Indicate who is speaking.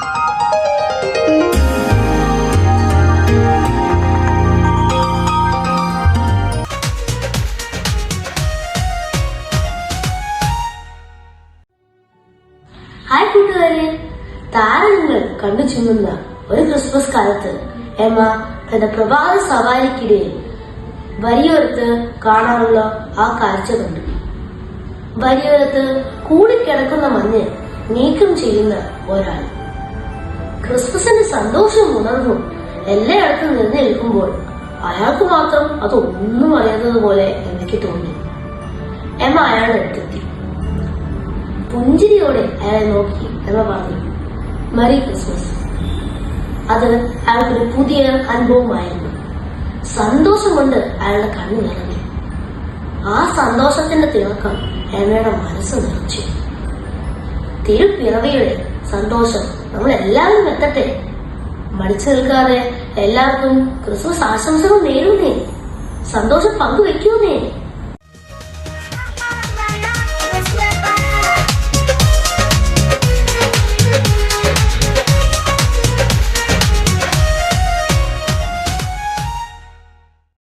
Speaker 1: Hi കൂട്ടുകാരെ. താരങ്ങൾ കണ്ടു ചുമന്ന ഒരു ക്രിസ്മസ് കാലത്ത് എമ്മ തന്റെ പ്രഭാത സവാരിക്കിടയിൽ വരിയോരത്ത് കാണാനുള്ള ആ കാഴ്ച കണ്ടു. വരിയോരത്ത് കൂടിക്കിടക്കുന്ന മഞ്ഞ് നീക്കം ചെയ്യുന്ന ഒരാൾ. ക്രിസ്മസിന്റെ സന്തോഷം ഉണർന്നു എല്ലായിടത്തും നിൽക്കുമ്പോൾ അയാൾക്ക് മാത്രം അത് ഒന്നും അറിയാത്തതുപോലെ എനിക്ക് തോന്നി. എമ്മ അയാളുടെ അടുത്തെത്തി. പുഞ്ചിരിയോടെ അയാളെ നോക്കി എമ്മ പറഞ്ഞു മെറി ക്രിസ്മസ്. അത് അയാൾക്കൊരു പുതിയ അനുഭവമായിരുന്നു. സന്തോഷം കൊണ്ട് അയാളുടെ കണ്ണു നിറഞ്ഞു ആ സന്തോഷത്തിന്റെ തിളക്കം എമ്മയുടെ മനസ്സ് നിറച്ചു. തിരുപ്പിറവിയുടെ സന്തോഷം നമ്മൾ എല്ലാവരും എത്തട്ടെ മടിച്ചു നിൽക്കാതെ എല്ലാവർക്കും ക്രിസ്മസ് ആശംസകൾ നേരുന്നേ. സന്തോഷം പങ്കുവെക്കൂന്നേ